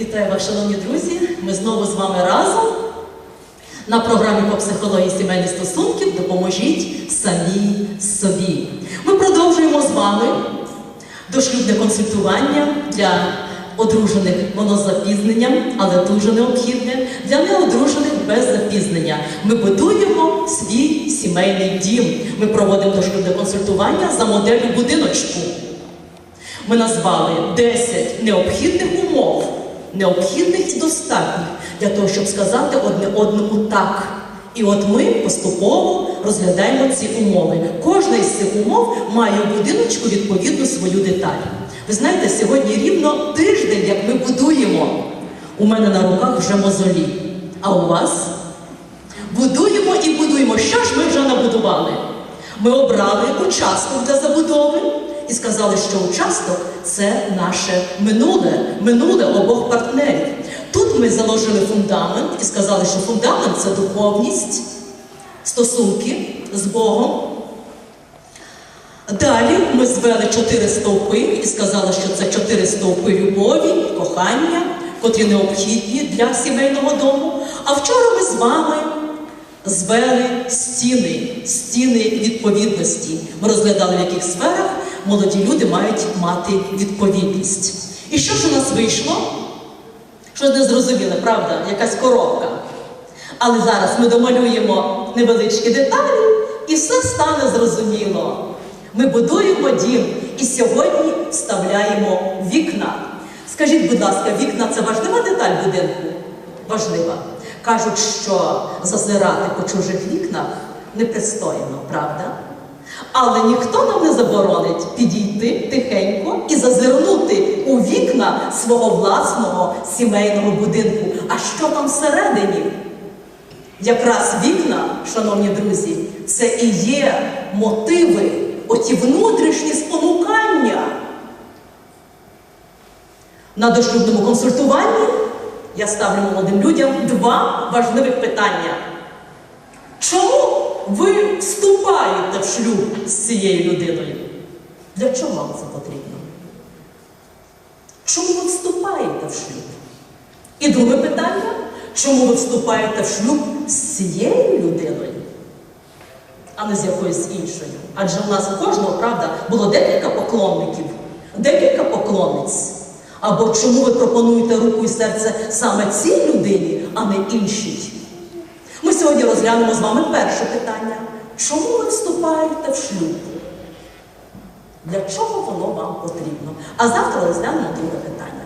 Вітаю вас, шановні друзі! Ми знову з вами разом на програмі по психології сімейних стосунків Допоможіть самій собі. Ми продовжуємо з вами дошлюбне консультування для одружених воно але дуже необхідне, для неодружених без запізнення. Ми будуємо свій сімейний дім. Ми проводимо дошлюбне консультування за моделлю будиночку. Ми назвали 10 необхідних умов, необхідних і достатніх для того, щоб сказати одне одному так. І от ми поступово розглядаємо ці умови. Кожна із цих умов має у будиночку відповідну свою деталь. Ви знаєте, сьогодні рівно тиждень, як ми будуємо. У мене на руках вже мозолі. А у вас? Будуємо і будуємо. Що ж ми вже набудували? Ми обрали участок для забудови і сказали, що участок це наше минуле, минуле обох партнерів. Тут ми заложили фундамент і сказали, що фундамент це духовність, стосунки з Богом. Далі ми звели чотири стовпи і сказали, що це чотири стовпи любові, кохання, котрі необхідні для сімейного дому. А вчора ми з вами звели стіни, стіни відповідності. Ми розглядали, в яких сферах молоді люди мають мати відповідність. І що ж у нас вийшло? Щось не зрозуміле, правда? Якась коробка. Але зараз ми домалюємо невеличкі деталі, і все стане зрозуміло. Ми будуємо дім і сьогодні вставляємо вікна. Скажіть, будь ласка, вікна це важлива деталь будинку? Важлива. Кажуть, що зазирати по чужих вікнах непристойно, правда? Але ніхто нам не заборонить підійти тихенько і зазирнути у вікна свого власного сімейного будинку. А що там всередині? Якраз вікна, шановні друзі, це і є мотиви, оті внутрішні спонукання. На дошлюбному консультуванні я ставлю молодим людям два важливих питання. Чому ви вступаєте в шлюб з цією людиною? Для чого вам це потрібно? Чому ви вступаєте в шлюб? І друге питання, чому ви вступаєте в шлюб з цією людиною, а не з якоюсь іншою? Адже в нас у кожного, правда, було декілька поклонників, декілька поклонниць. Або чому ви пропонуєте руку і серце саме цій людині, а не іншій? Ми сьогодні розглянемо з вами перше питання. Чому ви вступаєте в шлюб? Для чого воно вам потрібно? А завтра розглянемо друге питання.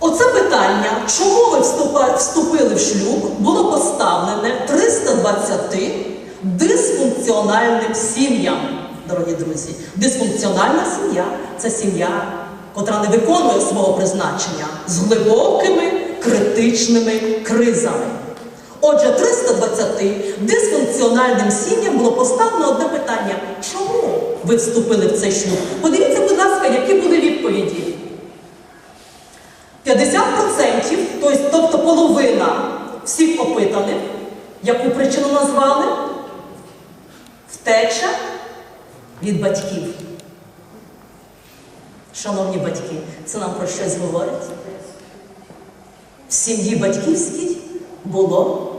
Оце питання, чому ви вступили в шлюб, було поставлене 320 дисфункціональним сім'ям, дорогі друзі. Дисфункціональна сім'я це сім'я, котра не виконує свого призначення з глибокими критичними кризами. Отже, 320 дисфункціональним сім'ям було поставлено одне питання: чому ви вступили в цей шлюб? Подивіться, будь ласка, які були відповіді. 50%, тобто, тобто половина всіх опитаних, яку причину назвали, втеча від батьків. Шановні батьки, це нам про щось говорить? В сім'ї батьківській було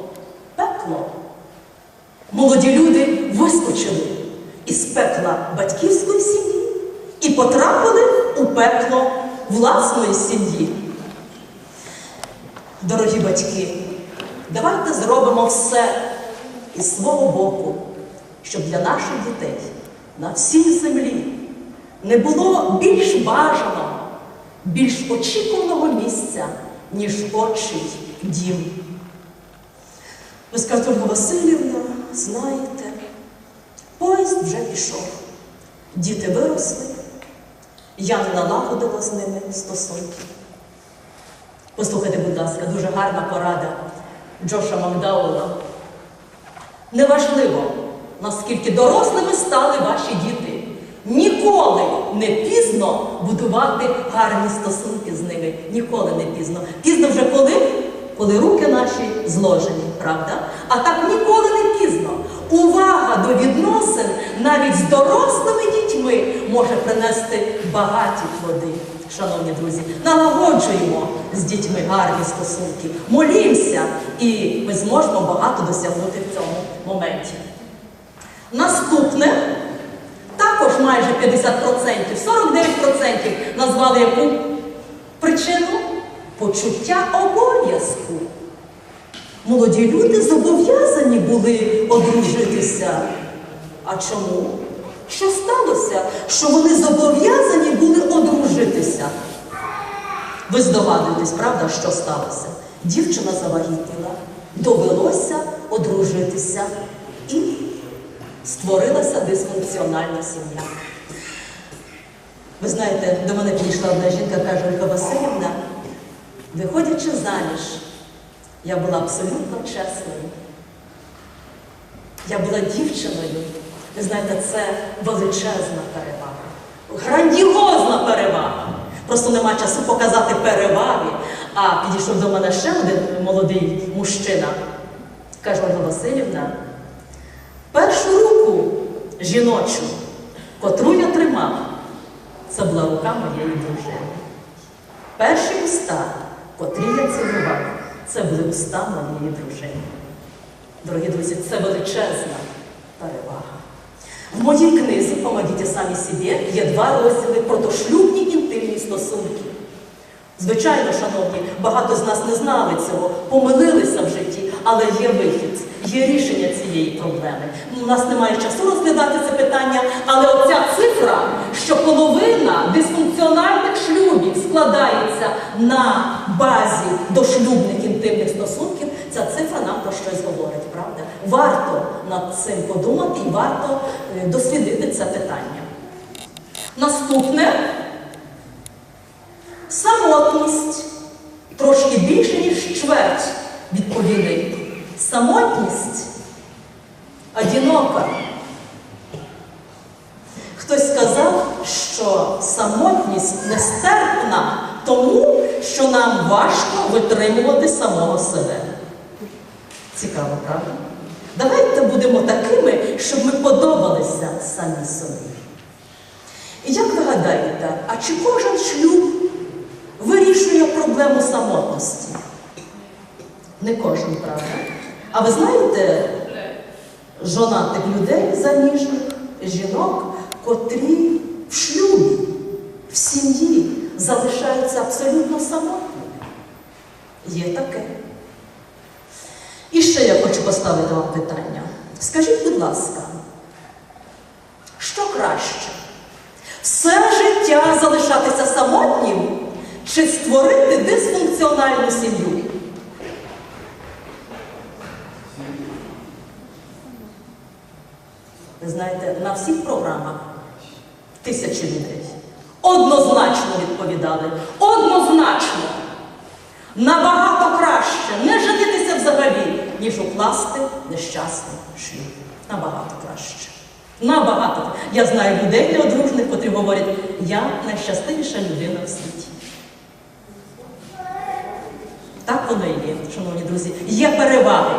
пекло. Молоді люди вискочили із пекла батьківської сім'ї і потрапили у пекло власної сім'ї. Дорогі батьки, давайте зробимо все із свого боку, щоб для наших дітей на всій землі не було більш бажаного, більш очікуваного місця, ніж отчий дім. Скажете, Ольга Васильівна, знаєте, поїзд вже пішов, діти виросли, я не налагодила з ними стосунки. Послухайте, будь ласка, дуже гарна порада Джоша Макдаула. Неважливо, наскільки дорослими стали ваші діти. Ніколи не пізно будувати гарні стосунки з ними. Ніколи не пізно. Пізно вже коли? Коли руки наші зложені, правда? А так ніколи не пізно. Увага до відносин навіть з дорослими дітьми може принести багаті плоди. шановні друзі, налагоджуємо з дітьми гарні стосунки, молімося, і ми зможемо багато досягнути в цьому моменті. Наступне також майже 50%, 49% назвали яку причину почуття обов'язку. Молоді люди зобов'язані були одружитися. А чому? Що сталося? Що вони зобов'язані були одружитися? Ви здогадуєтесь, правда, що сталося? Дівчина завагітніла, довелося одружитися і створилася дисфункціональна сім'я. Ви знаєте, до мене підійшла одна жінка, каже, Ольга Васильівна, виходячи заміж, я була абсолютно чесною. Я була дівчиною. Ви знаєте, це величезна перевага. Грандіозна перевага. Просто нема часу показати переваги. А підійшов до мене ще один молодий мужчина. Каже Ольга Васильівна, першу руку жіночу, котру я тримав, це була рука моєї дружини. Перші уста, котрі я цілував, це були уста моєї дружини. Дорогі друзі, це величезна перевага. В моїй книзі «Помогіть самі собі» є два розділи про дошлюбні інтимні стосунки. Звичайно, шановні, багато з нас не знали цього, помилилися в житті, але є вихід, є рішення цієї проблеми. У нас немає часу розглядати це питання, але оця цифра, що половина дисфункціональних шлюбів складається на базі дошлюбних інтимних стосунків, ця цифра нам про щось говорить, правда? Варто над цим подумати і варто е, дослідити це питання. Наступне Самотність трошки більше, ніж чверть відповіли. Самотність одинока. Хтось сказав, що самотність нестерпна тому, що нам важко витримувати самого себе. Цікаво, правда? Давайте будемо такими, щоб ми подобалися самі собі. І як ви гадаєте, а чи кожен шлюб вирішує проблему самотності? Не кожен, правда? А ви знаєте жонатих людей заміжних, жінок, котрі в шлюбі, в сім'ї залишаються абсолютно самотніми? Є таке. І ще я хочу поставити вам питання. Скажіть, будь ласка, що краще? Все життя залишатися самотнім чи створити дисфункціональну сім'ю? Ви знаєте, на всіх програмах тисячі людей однозначно відповідали. Однозначно! Набагато краще не женитися взагалі, ніж укласти нещасний шлюб. Набагато краще. Набагато. Я знаю людей неодружних, котрі говорять, я найщасливіша людина в світі. Так воно і є, шановні друзі. Є переваги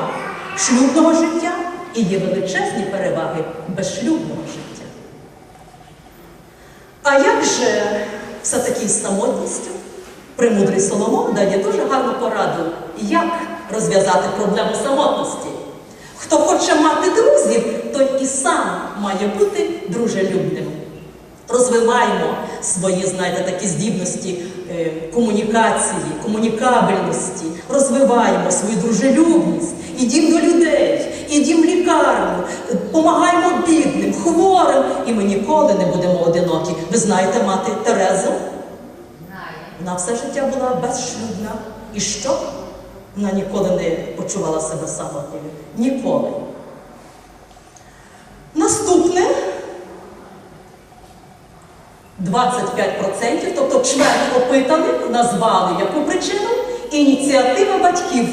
шлюбного життя і є величезні переваги безшлюбного життя. А як же все-таки з самотністю? Премудрий Соломон дає дуже гарну пораду, як розв'язати проблему самотності. Хто хоче мати друзів, той і сам має бути дружелюбним. Розвиваємо свої, знаєте, такі здібності е, комунікації, комунікабельності, розвиваємо свою дружелюбність, ідім до людей, ідім в лікарню, допомагаємо бідним, хворим, і ми ніколи не будемо одинокі. Ви знаєте мати Терезу? Вона все життя була безшлюбна. І що? Вона ніколи не почувала себе самотньою. Ніколи. Наступне 25%, тобто чверть опитаних назвали яку причину ініціатива батьків.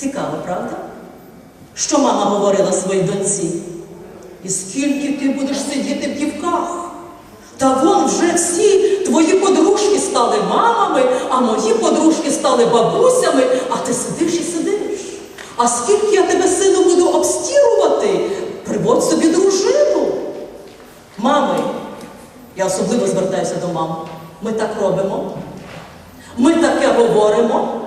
Цікаво, правда? Що мама говорила своїй доньці? І скільки ти будеш сидіти в дівках? Та вон вже всі твої подружки стали мамами, а мої подружки стали бабусями, а ти сидиш і сидиш. А скільки я тебе, сину, буду обстірувати, приводь собі дружину. Мами, Я особливо звертаюся до мам. Ми так робимо. Ми таке говоримо.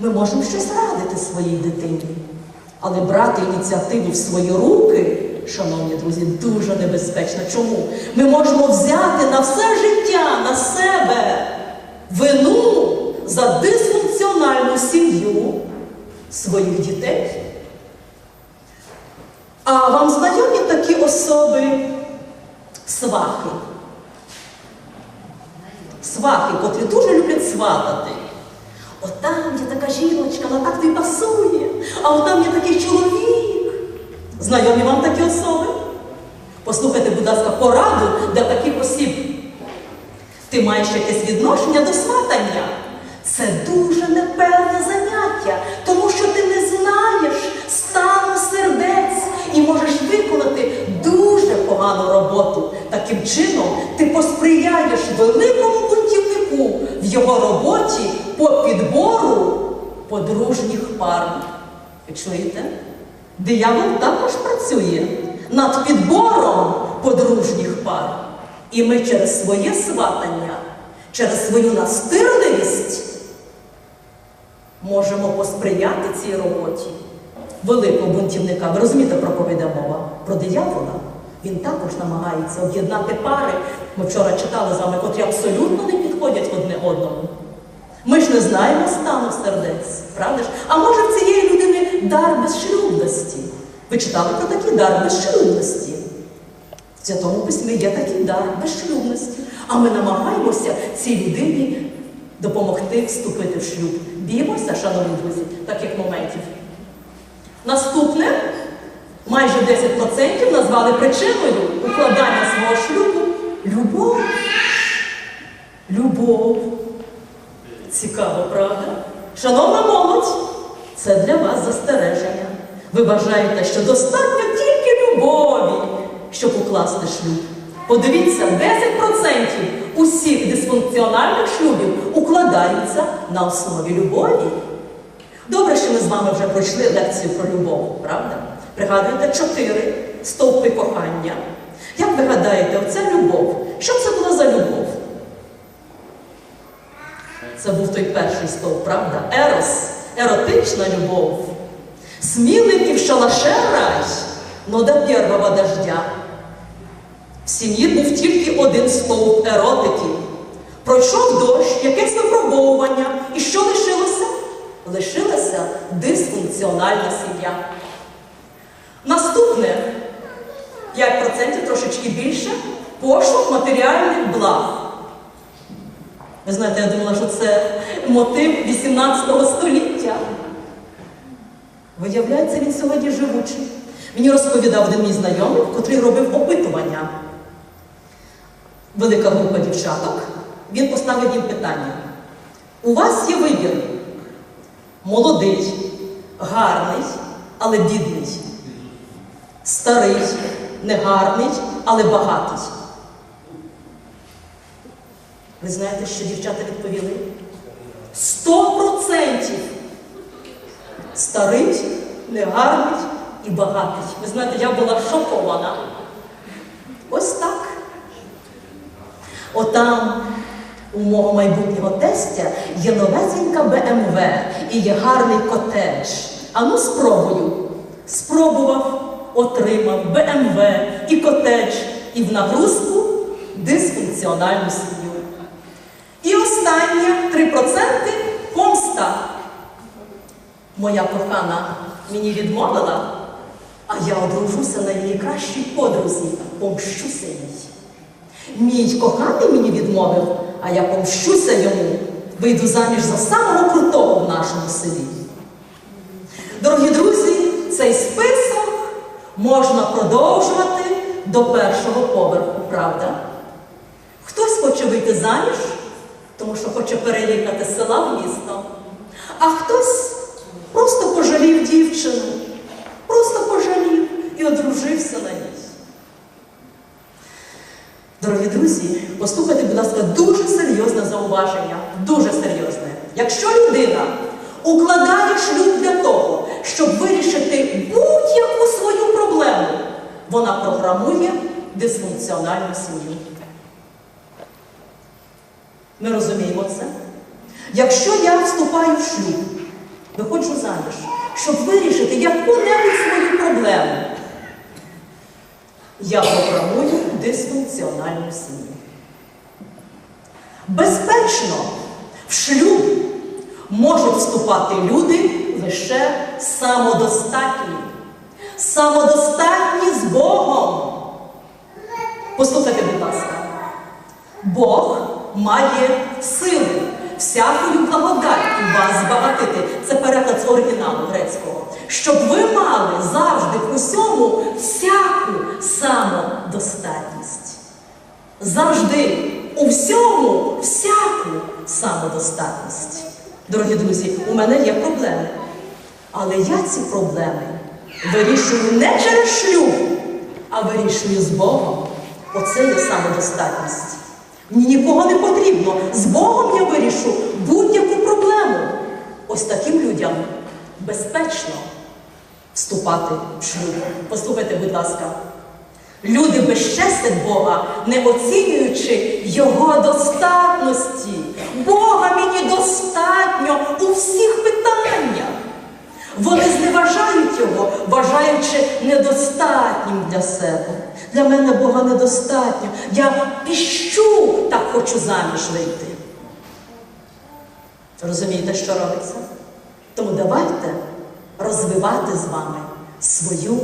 Ми можемо щось радити своїй дитині. Але брати ініціативу в свої руки, шановні друзі, дуже небезпечно. Чому? Ми можемо взяти на все життя, на себе вину за дисфункціональну сім'ю своїх дітей. А вам знайомі такі особи свахи? Свахи, котрі дуже люблять сватати. От є така жіночка, вона так тобі пасує, а от там є такий чоловік. Знайомі вам такі особи? Послухайте, будь ласка, пораду для таких осіб. Ти маєш якесь відношення до сватання. Це дуже непевне заняття, тому що ти не знаєш стану сердець і можеш виконати дуже погану роботу. Таким чином, ти посприяєш великому бунтівнику в його роботі по підбору подружніх пар. Ви чуєте? Диявол також працює над підбором подружніх пар. І ми через своє сватання, через свою настирливість можемо посприяти цій роботі великого бунтівника. Ви розумієте, про кого мова? Про диявола. Він також намагається об'єднати пари. Ми вчора читали з вами, котрі абсолютно не підходять одне одному. Ми ж не знаємо стану сердець, правда ж? А може в цієї людини дар безшлюбності? Ви читали про такий дар безшлюбності? В Святому письмі є такий дар безшлюбності. А ми намагаємося цій людині допомогти вступити в шлюб. Б'ємося, шановні друзі, таких моментів. Наступне, майже 10% назвали причиною укладання свого шлюбу любов. Любов. Цікаво, правда? Шановна молодь, це для вас застереження. Ви вважаєте, що достатньо тільки любові, щоб укласти шлюб. Подивіться, 10% усіх дисфункціональних шлюбів укладаються на основі любові. Добре, що ми з вами вже пройшли лекцію про любов, правда? Пригадуєте чотири стовпи кохання. Як ви гадаєте, оця любов? Що це була за любов? Це був той перший стовп, правда? Ерос, еротична любов. Смілым и в шалаше рай, но до первого дождя. В сім'ї був тільки один стовп еротики. Пройшов дощ, якесь випробовування. І що лишилося? Лишилася дисфункціональна сім'я. Наступне 5% трошечки більше пошук матеріальних благ. Ви знаєте, я думала, що це мотив 18 століття. Виявляється, він сьогодні живучий. Мені розповідав один мій знайомий, котрий робив опитування. Велика група дівчаток. Він поставив їм питання. У вас є вибір. Молодий, гарний, але бідний. Старий, негарний, але багатий. Ви знаєте, що дівчата відповіли? Сто процентів старий, негарний і багатий. Ви знаєте, я була шокована. Ось так. Отам у мого майбутнього тестя є новесенька БМВ і є гарний котедж. А ну спробую. Спробував, отримав БМВ і котедж, і в нагрузку дисфункціональну сім'ю. Останнє 3% помста. Моя кохана мені відмовила, а я одружуся на її кращій подрузі, помщуся їй. Мій коханий мені відмовив, а я помщуся йому, вийду заміж за самого крутого в нашому селі. Дорогі друзі, цей список можна продовжувати до першого поверху, правда? Хтось хоче вийти заміж, тому що хоче переїхати з села в місто, а хтось просто пожалів дівчину, просто пожалів і одружився на ній. Дорогі друзі, послухайте, будь ласка, дуже серйозне зауваження, дуже серйозне. Якщо людина укладає шлюб для того, щоб вирішити будь-яку свою проблему, вона програмує дисфункціональну сім'ю. Ми розуміємо це. Якщо я вступаю в шлюб, виходжу заміж, щоб вирішити яку-небудь свою проблему, я програмую дисфункціональну сім'ю. Безпечно, в шлюб можуть вступати люди лише самодостатні. Самодостатні з Богом. Послухайте, будь ласка. Бог має силу всякою благодаттю вас збагатити. Це переклад з оригіналу грецького. Щоб ви мали завжди в усьому всяку самодостатність. Завжди у всьому всяку самодостатність. Дорогі друзі, у мене є проблеми. Але я ці проблеми вирішую не через шлюб, а вирішую з Богом. Оце є самодостатність. Мені нікого не потрібно. З Богом я вирішу будь-яку проблему. Ось таким людям безпечно вступати в шлюб. Послухайте, будь ласка. Люди безчестять Бога, не оцінюючи Його достатності. Бога мені достатньо у всіх питаннях. Вони зневажають його, вважаючи недостатнім для себе. Для мене Бога недостатньо. Я піщу, так хочу заміж вийти. Розумієте, що робиться? Тому давайте розвивати з вами свою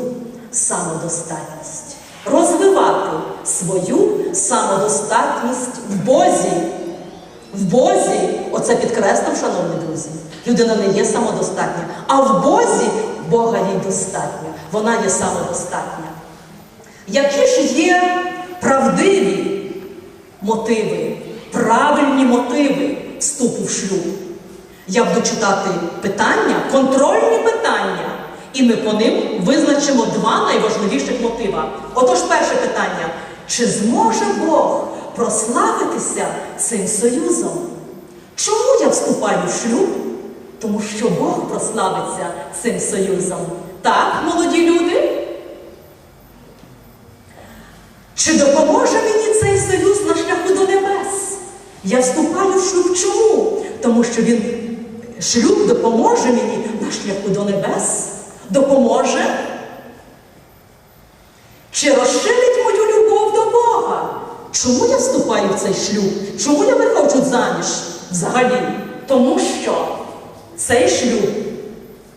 самодостатність. Розвивати свою самодостатність в Бозі. В Бозі, оце підкреслив, шановні друзі, людина не є самодостатня, а в Бозі Бога їй достатньо. Вона є самодостатня. Які ж є правдиві мотиви, правильні мотиви вступу в шлюб? Я буду читати питання, контрольні питання, і ми по ним визначимо два найважливіших мотива. Отож, перше питання: чи зможе Бог прославитися цим союзом? Чому я вступаю в шлюб? Тому що Бог прославиться цим союзом. Так, молоді люди? Чи допоможе мені цей союз на шляху до небес? Я вступаю в шлюб чому? Тому що він шлюб допоможе мені на шляху до небес. Допоможе? Чи розширить мою любов до Бога? Чому я вступаю в цей шлюб? Чому я виходжу заміж взагалі? Тому що цей шлюб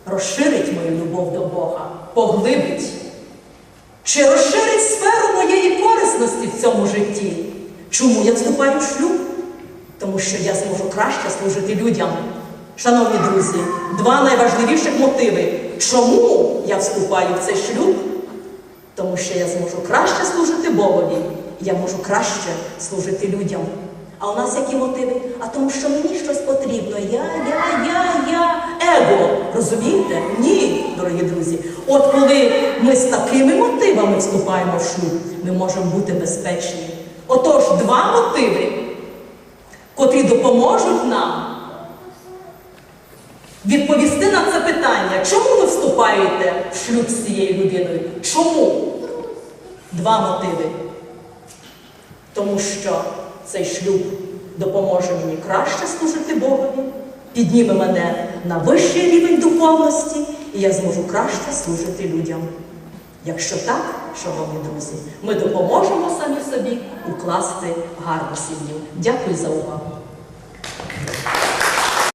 розширить мою любов до Бога, поглибить. Чи розширить сферу моєї корисності в цьому житті? Чому я вступаю в шлюб? Тому що я зможу краще служити людям. Шановні друзі, два найважливіших мотиви. Чому я вступаю в цей шлюб? Тому що я зможу краще служити Богові, я можу краще служити людям. А у нас які мотиви? А тому, що мені щось потрібно. Я, я, я, я, его. Розумієте? Ні, дорогі друзі. От коли ми з такими мотивами вступаємо в шлюб, ми можемо бути безпечні. Отож, два мотиви, котрі допоможуть нам відповісти на це питання, чому ви вступаєте в шлюб з цією людиною? Чому? Два мотиви. Тому що цей шлюб допоможе мені краще служити Богові, підніме мене на вищий рівень духовності, і я зможу краще служити людям. Якщо так, шановні друзі, ми допоможемо самі собі укласти гарну сім'ю. Дякую за увагу.